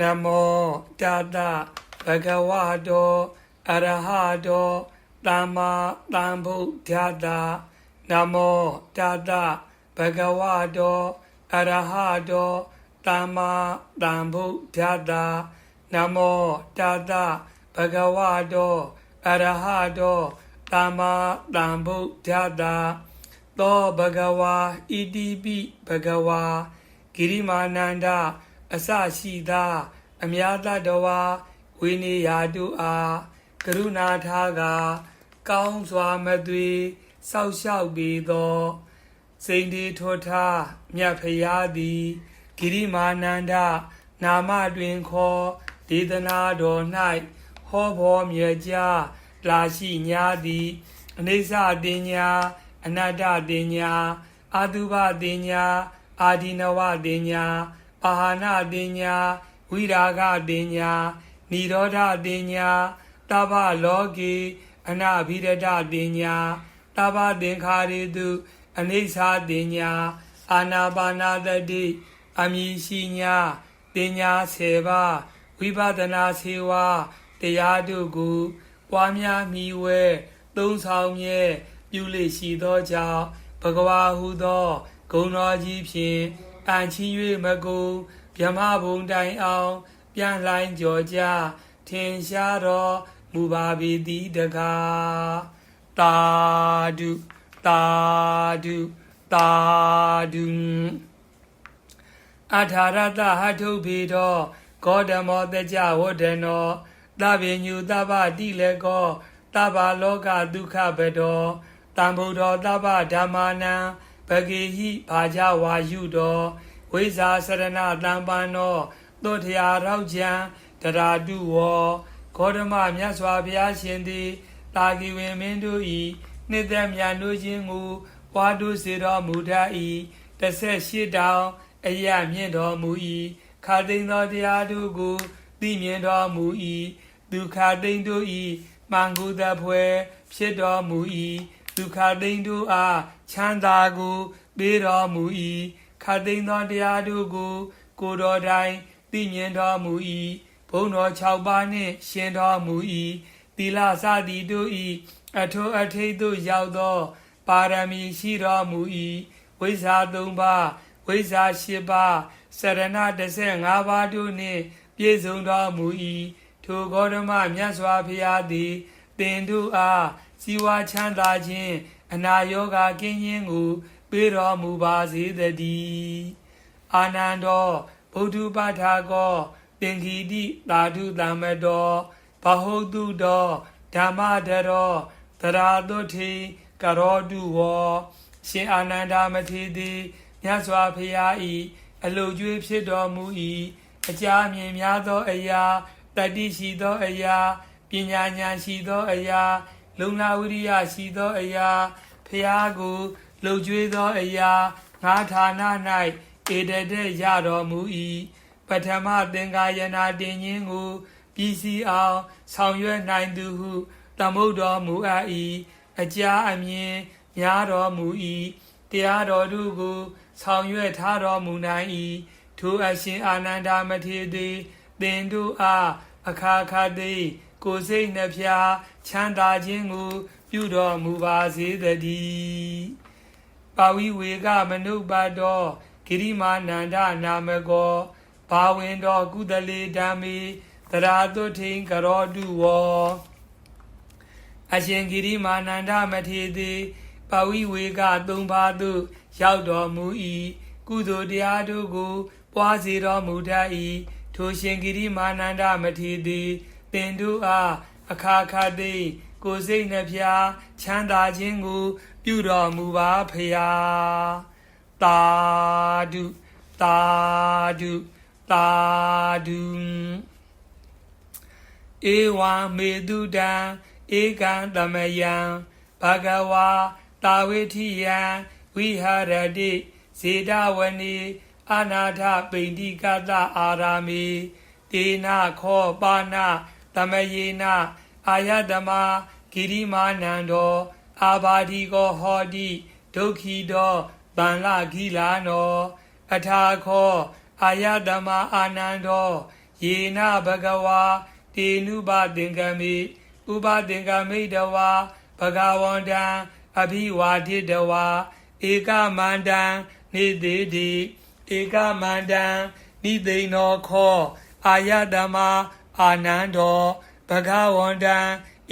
နမောတတဘဂဝတောအရဟတောသမ္မာသမ္ဗုဒ္ဓတ္တနမောတတဘဂဝတောအရဟတောသမ္မာသမ္ဗုဒ္ဓတ္တနမောတတဘဂဝတောအရဟတောသမ္မာသမ္ဗုဒ္ဓတ္တသောဘဂဝါဣတိပိဘဂဝါဂိရိမာနန္ဒ အစရှိသာအမြတ်တတဝါဝိနေယာတုအားကရုဏာထားကကောင်းစွာမသွေစောက်ရှောက်ပြီးသောစိန်ဒီထောထားမြတ်ဖရာသည်ဂိရိမာနန္ဒနာမတွင်ခေါ်ဒေသနာတော်၌ဟောဘောမြေကြားလာရှိညာသည်အနိစ္စတင်ညာအနတ္တတင်ညာအာတုဘတင်ညာအာဒီနဝတင်ညာ ပါဟနာတင်ညာဝိရာဂတင်ညာនិရောဓတင်ညာတဗ္ဗလောကေအနဘိရဒတင်ညာတဗ္ဗသင်္ခါရေတုအနိစ္စတင်ညာအာနာပါနာတတိအမည်ရှိညာတင်ညာဆေပါဝိပဒနာဆေဝါတရားတို့ကိုပွားများမိဝဲသုံးဆောင်မြဲပြုလေရှိသောကြောင့်ဘဂဝါဟုသောဂုဏ်တော်ကြီးဖြင့် အန်ချီ၍မကုဗြဟ္မဘုံတိုင်အောင်ပြန်လှိုင်းကြော်ကြထင်ရှားတော်မူပါပေသည်တကားတာဒုတာဒုတာဒုအထာရတဟထုဖေသောဂေါတမောတကြဝဒနောသဗ္ဗညုသဗ္ဗတိလေကောသဗ္ဗလောကဒုက္ခဘတောတံဗုဒ္ဓောသဗ္ဗဓမ္မာနံ ဘဂေဟိဘာကြဝါယုတောဝိဇာစရဏတံပန္နောသောထရာရောက်ချံတရာတုဝောဂေါတမမြတ်စွာဘုရားရှင်သည်တာဂီဝင်မင်းတို့ဤနှစ်သက်မြတ်နိုးခြင်းကိုပွားတို့စေတော်မူတတ်၏တစ်ဆက်ရှိတောင်အယမြင့်တော်မူ၏ခါသိမ်းသောတရားတို့ကိုသိမြင်တော်မူ၏ဒုက္ခသိမ်းတို့ဤမင်္ဂုတဖွဲဖြစ်တော်မူ၏ ဒုက္ခသိမ်းတို့အားချမ်းသာကိုပေးတော်မူ၏ခါသိမ်းသောတရားတို့ကို ကိုယ်တော်တိုင်သိမြင်တော်မူ၏ဘုန်းတော်6ပါးနှင့်ရှင်တော်မူ၏သီလစသည်တို့၏အထောအထိတ်သို့ရောက်သော ပါရမီရှိတော်မူ၏ဝိဇ္ဇာ3ပါးဝိဇ္ဇာ8ပါးစရဏ15ပါးတို့နှင့်ပြည့်စုံတော်မူ၏ထိုဂေါတမမြတ်စွာဘုရားသည်တင်တို့အား စီဝါချမ်းသာခြင်းအနာယောဂကင်းခြင်းကိုပေးတော်မူပါစေတည်းအာနန္ဒောဗုဒ္ဓပါထာကောသင်္ခီတိသာဓုတမ္မတောဘဟုတုတောဓမ္မဒရောသရာတုထေကရောတုဝောရှင်အာနန္ဒမထေသည်မြတ်စွာဘုရား၏အလုကျွေးဖြစ်တော်မူ၏အကြမြင်များသောအရာတတိရှိသောအရာပညာဉာဏ်ရှိသောအရာ လုံလဝိရိယရှိသောအရာဖျားကိုလှုပ်ကြွေးသောအရာငါဌာန၌ဧတတဲ့ရတော်မူ၏ပထမသင်္ကာယနာတင်ခြင်းကိုပြည်စည်းအောင်ဆောင်ရွက်နိုင်သူဟုသမုတ်တော်မူအပ်၏အကြာအမြင်များတော်မူ၏တရားတော်တို့ကိုဆောင်ရွက်ထားတော်မူနိုင်၏ထိုအရှင်အာနန္ဒမထေရသည်သင်တို့အားအခါခါသည် ကိုယ်စိတ်နှဖျားချမ်းသာခြင်းကိုပြုတော်မူပါစေတည်းပါဝိဝေကမနုပါတောဂိရိမာနန္ဒနာမကောဘာဝင်တော်ကုသလေဓမ္မေတရာတုထိန်ကရောတုဝောအရှင်ဂိရိမာနန္ဒမထေသည်ပဝိဝေကသုံးပါးသို့ရောက်တော်မူ၏ကုသိုလ်တရားတို့ကို ပွားစေတော်မူတတ်၏ထိုရှင်ဂိရိမာနန္ဒမထေ သည်ပင်တို့အားအခါခါသိကိုယ်စိတ်နှဖျားချမ်းသာခြင်းကို ပြုတော်မူပါဖရာတာဒုတာဒုတာဒုဧဝံမေတုတံဧကံတမယံဘဂဝါတာဝေထိယံဝိဟာရတိဇေဒဝနီအနာထပိန္တိကတအာရာမေတေနခောပါဏ သမယေနအာယတမဂိရိမာနန္ဒောအာဘာဒီကောဟောတိဒုက္ခိတောတန်လဂိလာနောအထာခောအာယတမအာနန္ဒောယေနဘဂဝါတေနုပသင်္ကမိဥပသင်္ကမိတဝါဘဂဝန္တံအဘိဝါဒိတဝါဧကမန္တံနေသေးတိဧကမန္တံနိသိဏောခောအာယတမ အာနန္ဒောဘဂဝန္တံ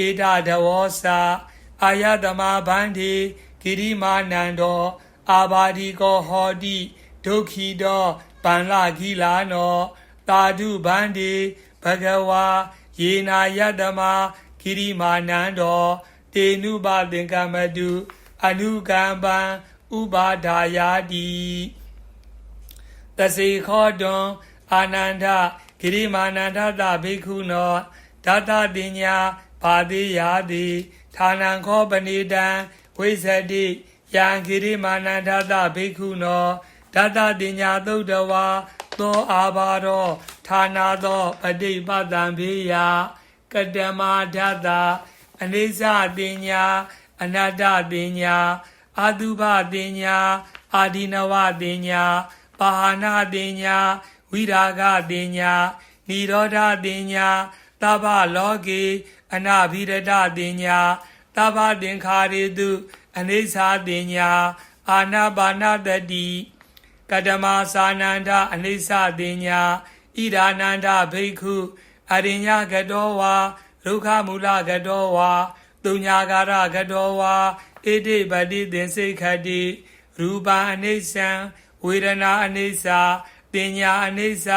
ဧတတဝောစာအာယတမဗန္တိဂိရိမာနန္ဒောအာဘာဒီကောဟောတိဒုက္ခိတောဗန္လဂီလာနောတာဓုဗန္တိဘဂဝါယေနာယတမဂိရိမာနန္ဒောတေနုပသင်္ကမတုအနုကမ္ပံဥပါဒါယာတိတစေခောတွန်အာနန္ဒ ဂိရိမာနန္ဒတဘိက္ခုနောဒတတိညာဘာတိယာတိဌာနံခောပဏိတံဝိဇတိယံဂိရိမာနန္ဒတဘိက္ခုနောဒတတိညာသုတ်တဝါသောအာဘာရောဌာနာသောပฏิပတံဘေယကတမဒတ္တအနိစ္စတင်ညာအနတ္တတင်ညာအာတုဘတင်ညာအာဒီနဝတင်ညာပါဟနာတင်ညာဝိ ရာဂတင်ညာនិရောဓတင်ညာသဗ္ဗလောကေအနာဘိရဒတင်ညာသဗ္ဗသင်္ခါရေတုအနိစ္စတင်ညာအာနာပါနတတိကတမသာနန္ဒအနိစ္စတင်ညာဣဒာနန္ဒဘိက္ခုအရိညာကတောဝါဒုက္ခမူလကတောဝါတုညာကာရကတောဝါဣတိပတိသင်္စိခတိရူပအနိစ္စံဝေဒနာအနိစ္စ တင်ညာအနိစ္စ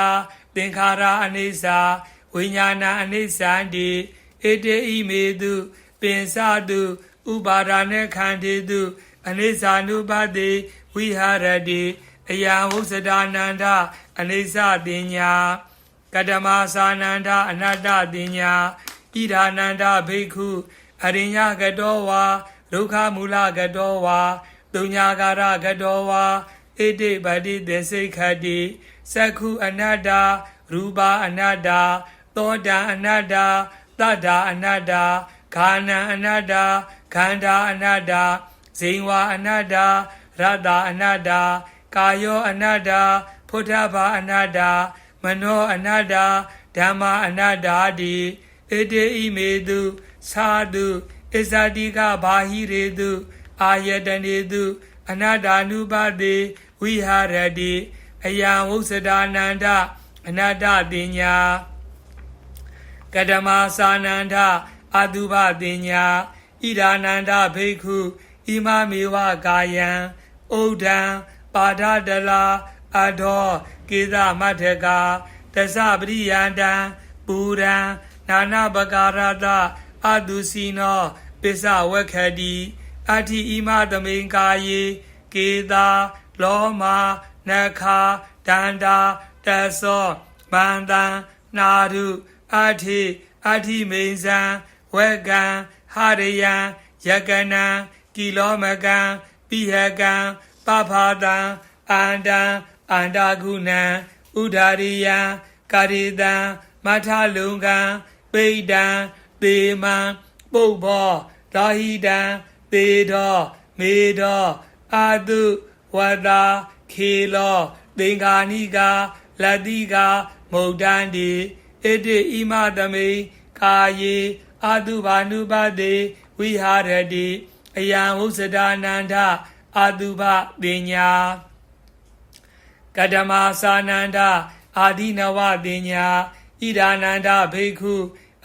သင်္ခါရအနိစ္စဝိညာဏအနိစ္စံတိဣတိဣမေတုပင်စတုဥပါဒာနေခန္တေတုအနိစ္စ ानु ပတိဝိဟာရတိအယံဝုစဒါနန္ဒအနိစ္စတင်ညာကတမသာနန္ဒအနတ္တတင်ညာဣဒာနန္ဒဘိက္ခုအရိညာကတောဝါဒုက္ခမူလကတောဝါတုညာကာရကတောဝါ ဣတိပတိသင်္စိခတိသက္ခုအနတ္တရူပအနတ္တသောတံအနတ္တတတ္တာအနတ္တခန္ဓာအနတ္တခန္ဓာအနတ္တဇိဝအနတ္တရတ္တအနတ္တကာယောအနတ္တဖုထဘာအနတ္တမနောအနတ္တဓမ္မအနတ္တာတိဣတိဣမေတုသာတုဣဇာတိကဘာဟိရေတုအာယတနေတုအနတ္တာနုပတိ ဝိဟာရတိအယံဝုစဒါနန္ဒအနတ္တတင်ညာကတမသာနန္ဒအတုပတင်ညာဣဒာနန္ဒဘိက္ခုဣမမေဝကာယံဩဒံပါဒတလာအဒောကေသမထကတသပရိယန္တံပူရံနာနာပကာရတအတုစီနောပစ္စဝက္ခတိအဋ္ဌိဣမသမိန်ကာယေကေတာ လောမနခာဒန္တာတသောမန္တံနာရုအဋ္ဌိအဋ္ဌိမိန်ဇံဝက္ကံဟရိယံယကနံကိလောမကံပိဟကံပဖာတံအန္တံအန္တာကုဏံဥဒာရိယံကာရိတံမထလုံကံပိဋ္တံသေမံပုပ္ပောဒါဟိတံသေတောမေတောအာတု ဝတ္တာခေလောသင်္ဃာနိကာလတိကာမုဒ္ဒန္တိဣတိဣမသမိကာယေအာတုဘာနုပတေဝိဟာရတိအယံဝုစဒါနန္ဒအာတုဘတင်ညာကတမသာနန္ဒအာဒီနဝတင်ညာဣဒာနန္ဒဘိက္ခု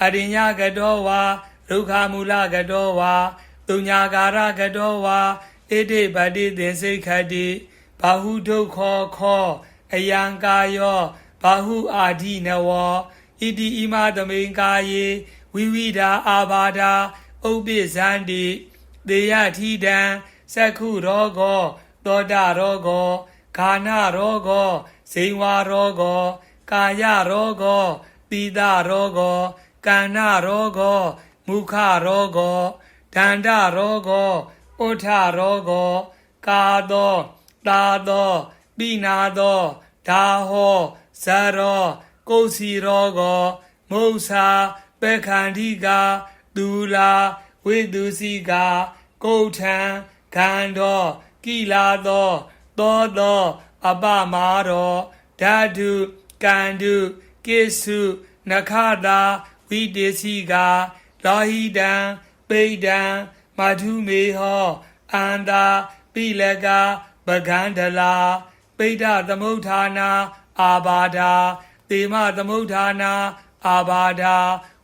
အရိညာကတောဝါဒုက္ခမူလကတောဝါတုညာကာရကတောဝါ ဣတိပတိသင်္စိခတိဘာဟုဒုက္ခောခောအယံကာယောဘာဟုအာဒီနဝဣတိဣမသမိန်ကာယေဝိဝိဒာအာဘာဒာဥပ္ပိဇန္တိသေယထီတံသက္ခုရောဂောသောတာရောဂောခာနရောဂောဇိဝါရောဂောကာယရောဂောပိဒရောဂောကန္နရောဂောမုခရောဂောဒန္တရောဂော ဥထရောဂောကာသောတာသောပိနာသောဒါဟောဇရောကုတ်စီရောဂောမု္ဆာပေခန္ဓိကာဒူလာဝိတုစီကာကုဋ္ဌံခန္ဓောကိလာသောသောသောအပမာရောဓာတုကန္တုကိစုနခတာဝိတေစီကာလောဟိတံပိဋ္ဌံ မထုမေဟောအန္တာပိလကပကန္ဒလာပိဋ္ဌသမုဋ္ဌာနာအာဘာဒာတေမသမုဋ္ဌာနာအာဘာဒာ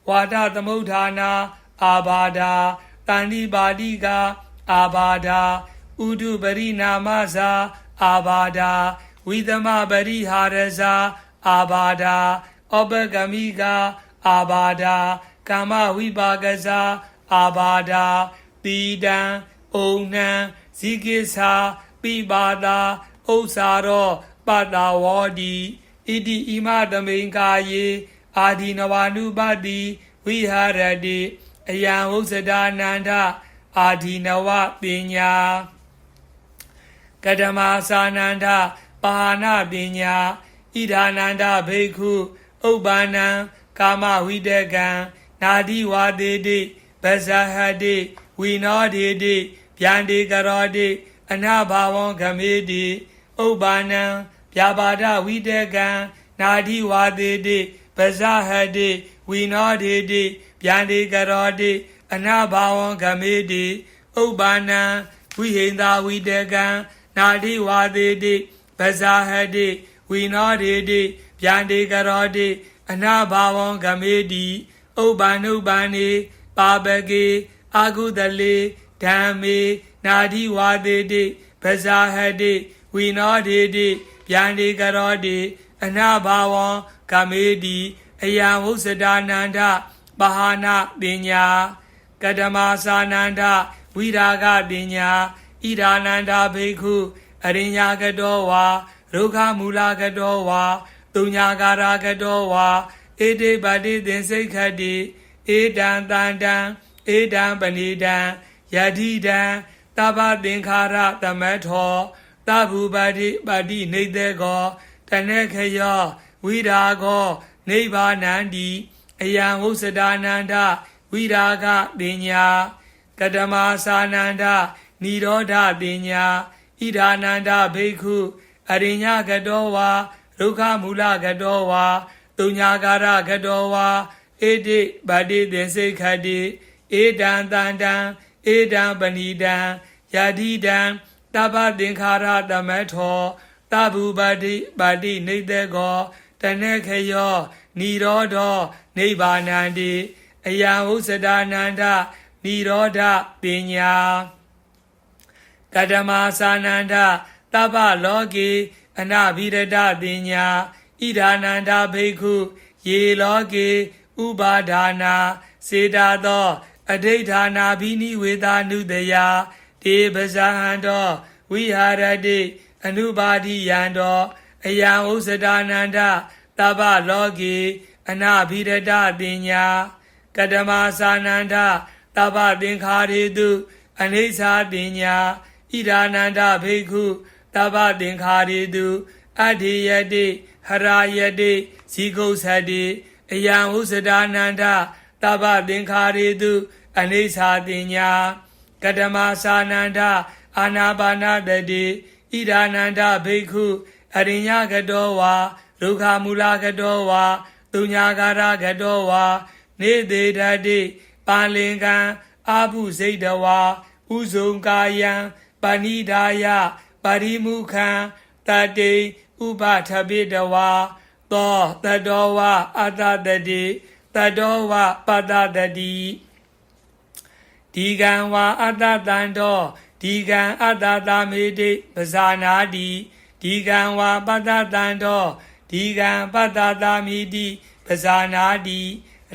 ဝါဒသမုဋ္ဌာနာအာဘာဒာတန္တိပါတိကာအာဘာဒာဥဒုပရိနာမဇာအာဘာဒာဝိသမပရိဟာရဇာအာဘာဒာဩပကမိကာအာဘာဒာကာမဝိပါကဇာအာဘာဒာ တိတံဩနံဇိကိသာပိပါတာဥ္စာရောပတ္တဝောတိဣတိဣမသမိန်ကာယေအာဒီနဝနုပတိဝိဟာရတိအယံဥစ္စဒာနန္ဒအာဒီနဝပညာကတမသာနန္ဒပါဏပညာဣဒာနန္ဒဘိက္ခုဥပ္ပန္နံကာမဝိတကံနာတိဝါတေတိပဇဟတိ ဝိနောဒေတိဗျန္တိကရောတိအနဘာဝံဂမေတိဥပ္ပန္နံဗျာပါဒဝိတကံနာတိဝါတေတိပဇဟတိဝိနောဒေတိဗျန္တိကရောတိအနဘာဝံဂမေတိဥပ္ပန္နံဝိဟိန္တာဝိတကံနာတိဝါတေတိပဇဟတိဝိနောဒေတိဗျန္တိကရောတိအနဘာဝံဂမေတိဥပ္ပန္နုပ္ပန္နေပါပကေ အာကုတလေဓမ္မေနာတိဝါတေတိပဇာဟတိဝိနောဒေတိဗျန္တိကရောတိအနဘာဝံဂမေတိအယံဝုစဒာနန္ဒပဟာနာပညာကတမသာနန္ဒဝိရာဂပညာဣဒာနန္ဒဘိက္ခုအရိညာကတောဝါရုခမူလာကတောဝါတုညာကာရကတောဝါဧတေပတိသင်္စိတ်ခတ္တိဧတံတန္တံ ဧတံပဏိတံယတိတံသဗ္ဗသင်္ခါရသမထောသဗ္ဗုပတိပတိနေတေကောတနခယောဝိရာကောနိဗ္ဗာနန္တိအယံဝုစဒာနန္ဒဝိရာဂပညာကတမသာနန္ဒនិရောဓပညာဣဒာနန္ဒဘိက္ခုအရိညကတောဝါဒုက္ခမူလကတောဝါတုညာကာရကတောဝါဧတိဗတိသင်္စိတ်ခတ္တိဧတံတန္တံဧတံပဏိတံယတိတံတပ္ပသင်္ခါရတမထောတဗုပတိပါတိနေတေကောတနခယောនិရောဓောနိဗ္ဗာနန္တိအယံဥစ္စဒာနန္ဒនិရောဓပညာကတမသာနန္ဒတပ္ပလောကေအနဘိရဒပညာဣဒာနန္ဒဘိက္ခု ယေလောကေဥပါဒါနာစေတာသော အဋိဌာနာဘိနိဝေဒာနုတယတေပဇာဟံတောဝိဟာရတိအနုပါတိယံတောအယံဥစ္စဒာနန္ဒတပ္ပလောကေအနဘိရဒပညာကတမသာနန္ဒတပ္ပသင်္ခါရေတုအနိစ္စပညာဣဒာနန္ဒဘိက္ခုတပ္ပသင်္ခါရေတုအဋ္ဌိယတိဟရာယတိဇီကုသတိအယံဥစ္စဒာနန္ဒတပ္ပသင်္ခါရေတု အနိစ္စပညာကတမသာနန္ဒအာနာပါနတတိဣဒာနန္ဒဘိက္ခုအရိညကတောဝါဒုက္ခမူလကတောဝါတုညာကာရကတောဝါနေသေးတတိပါလင်ကံအာဘုစိတ်တဝါဥဇုံကာယံပဏိဒါယပါရိမုခံတတေဥပထပိတဝါသောတတောဝအတ္တတတိတတောဝပတ္တတတိ ဒီကံဝါအတ္တတံတောဒီကံအတ္တတာမေတိပဇာနာတိဒီကံဝါပတ္တတံတောဒီကံပတ္တတာမိတိပဇာနာတိ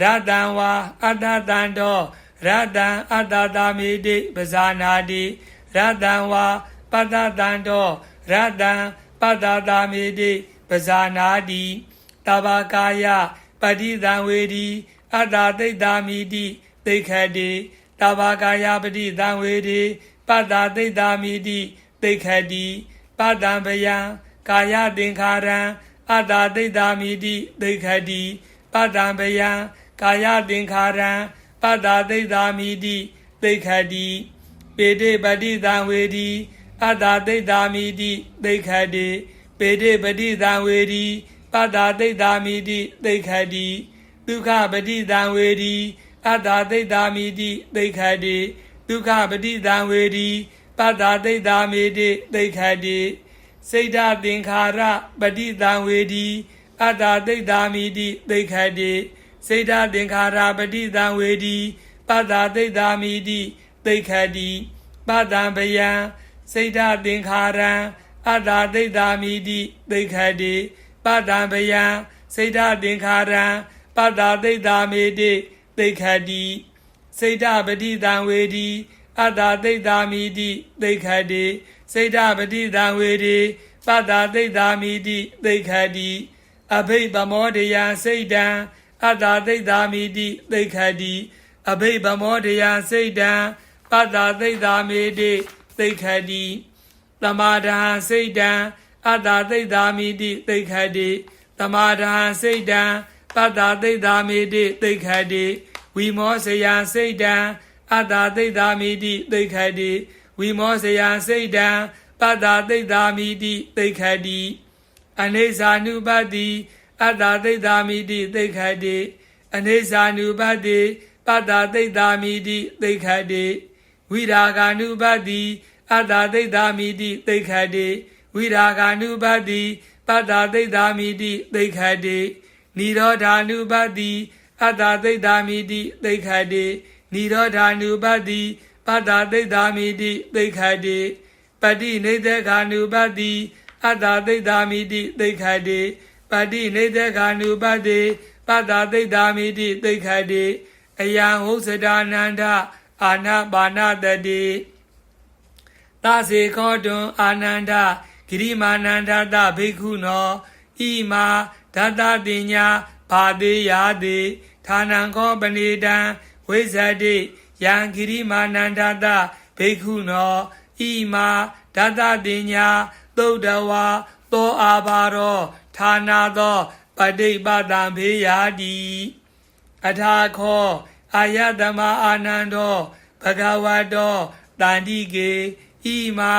ရတံဝါအတ္တတံတောရတံအတ္တတာမိတိပဇာနာတိရတံဝါပတ္တတံတောရတံပတ္တတာမိတိပဇာနာတိတဘာကာယပฏิသံဝေဒီအတ္တသိတ္တာမိတိသိခတိ တဘာကာယပတိတံဝေတိပတ္တာသိတာမိတိသိခတိပတ္တံဗယံကာယတင်္ခါရံအတ္တာသိတာမိတိသိခတိပတ္တံဗယံကာယတင်္ခါရံပတ္တာသိတာမိတိသိခတိပေတိပတိတံဝေတိအတ္တာသိတာမိတိသိခတိပေတိပတိတံဝေတိပတ္တာသိတာမိတိသိခတိဒုက္ခပတိတံဝေတိ အတ္တသိတာမိတိသိခတိဒုက္ခပတိတံဝေတိပတ္တာသိတာမိတိသိခတိစိတ်ဓာသင်္ခါရပတိတံဝေတိအတ္တသိတာမိတိသိခတိစိတ်ဓာသင်္ခါရပတိတံဝေတိပတ္တာသိတာမိတိသိခတိပတ္တံဗယံစိတ်ဓာသင်္ခါရံအတ္တသိတာမိတိသိခတိပတ္တံဗယံစိတ်ဓာသင်္ခါရံပတ္တာသိတာမိတိ သိခတိစိတ်ဓာပฏิတံဝေဒီအတ္တာသိတ္တာမိတိသိခတိစိတ်ဓာပฏิတံဝေဒီပတ္တာသိတ္တာမိတိသိခတိအဘိဗမောဒယံစိတ်တံအတ္တာသိတ္တာမိတိသိခတိအဘိဗမောဒယံစိတ်တံပတ္တာသိတ္တာမိတိသိခတိသမာဒဟံစိတ်တံအတ္တာသိတ္တာမိတိသိခတိသမာဒဟံစိတ်တံ ပတ္တာသိတ္တာမိတိသိခတိဝိမောစယံစိတ်တံအတ္တာသိတ္တာမိတိသိခတိဝိမောစယံစိတ်တံပတ္တာသိတ္တာမိတိသိခတိအနေဇာနုပတ္တိအတ္တာသိတ္တာမိတိသိခတိအနေဇာနုပတ္တိပတ္တာသိတ္တာမိတိသိခတိဝိရာဂ ानु ပတ္တိအတ္တာသိတ္တာမိတိသိခတိဝိရာဂ ानु ပတ္တိပတ္တာသိတ္တာမိတိသိခတိ နိရောဓ ानु ပတ္တိအတ္တာသိတ္တာမိတိသိခတိနိရောဓ ानु ပတ္တိပတ္တာသိတ္တာမိတိသိခတိပတိနေသခ ानु ပတ္တိအတ္တာသိတ္တာမိတိသိခတိပတိနေသခ ानु ပတ္တိပတ္တာသိတ္တာမိတိသိခတိအယံဟုစဒာနန္ဒအာနာပါဏတတိသစေခောတွန်အာနန္ဒဂိရိမာနန္ဒတဘိက္ခုနောဣမာ ဒတတိညာဘာတိယာတိဌာနံခောပဏိတံဝိဇ္ဇတိယံဂိရိမာနန္ဒတဘိက္ခုနောဣမာဒတတိညာသုတ်တဝါသောအာဘာရောဌာနာသောပဋိပတံဖေယာတိအထာခောအာယတမအာနန္တောဘဂဝတောတန္တိကေဣမာ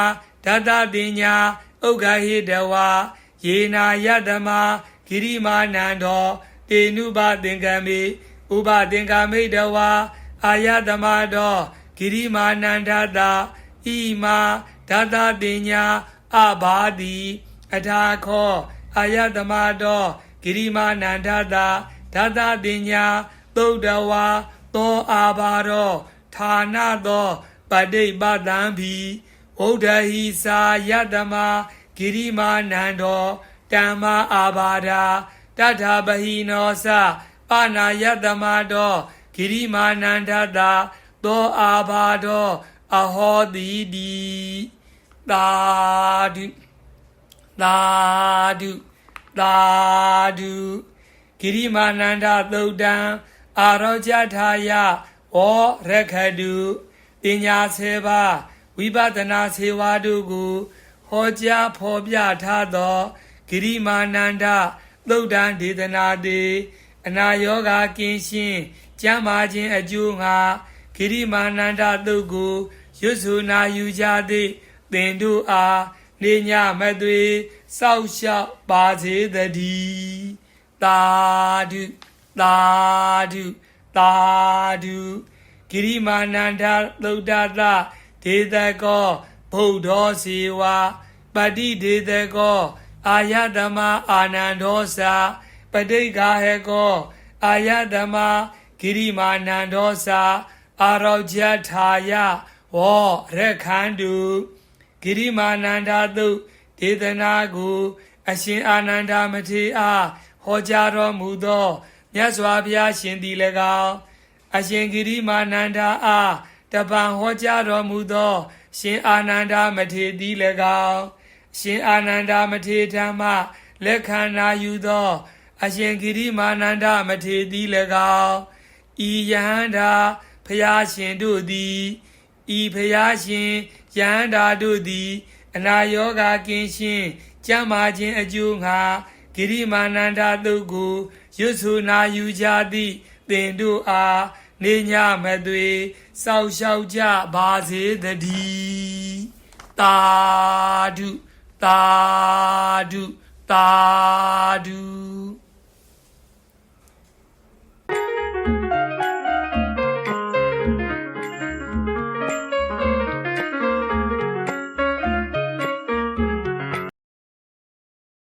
ဒတတိညာဥက္ခဟိတဝါယေနာယတမ ဂိရိမာနန္တောတေနုဘသင်္ကမေဥပသင်္ကမိတဝါအာယတမတောဂိရိမာနန္ဒတဣမာဒတတိညာအဘာတိအထာခောအာယတမတောဂိရိမာနန္ဒတဒတတိညာသုတ်တဝါသောအာဘာရောဌာနသောပဋိပတံဘီဝုဒ္ဓဟိစာယတမဂိရိမာနန္တော တမ္မာအာဘာဒာတထာပဟိနောသပနာယတမတောဂိရိမာနန္ဒတာသောအာဘာတောအဟောတိတိသာဓုသာဓုသာဓုဂိရိမာနန္ဒသုတ်တံအာရောကြထာယဝောရခတုပညာဆေပါဝိပဿနာဆေဝါတို့ကိုဟောကြားဖော်ပြထားသော ဂိရိမာနန္ဒသုတ်တံဒေသနာတိအနာယောဂကင်းရှင်းကျမ်းမာခြင်းအကျိုးငါဂိရိမာနန္ဒသုတ်ကိုရွတ်ဆိုနာယူကြသည့်သင်တို့အားနေညမသွေစောက်ရှောက်ပါစေတည်းသာဓုသာဓုသာဓုဂိရိမာနန္ဒသုဒ္ဓတဒေသကောဗုဒ္ဓောစီဝါပတိဒေသကော အာယတမအာနန္ဒောသာပဋိက္ခဟေကောအာယတမဂိရိမာနန္ဒောသာအာရောဇထာယဝောရခန္တုဂိရိမာနန္ဒသုဒေသနာကိုအရှင်အာနန္ဒမထေရအားဟောကြားတော်မူသောမြတ်စွာဘုရားရှင်သည်၎င်းအရှင်ဂိရိမာနန္ဒအားတပံဟောကြားတော်မူသော ရှင်အာနန္ဒမထေရသည်၎င်း ရှင်အာနန္ဒမထေရဓမ္မလက်ခံနာယူသော အရှင်ဂိရိမာနန္ဒမထေရသည်၎င်းဤယဟန္တာဖျားရှင်တို့သည်ဤဖျားရှင်ယဟန္တာတို့သည် အနာယောဂကင်းရှင်းကြမ်းမာခြင်းအကျိုးငါဂိရိမာနန္ဒတုတ်ကိုရွတ်ဆိုနာယူကြသည့်သင်တို့အားနေညမသွေစောက်ရှောက်ကြပါစေတည်းတာဓု တာဓုသာဓု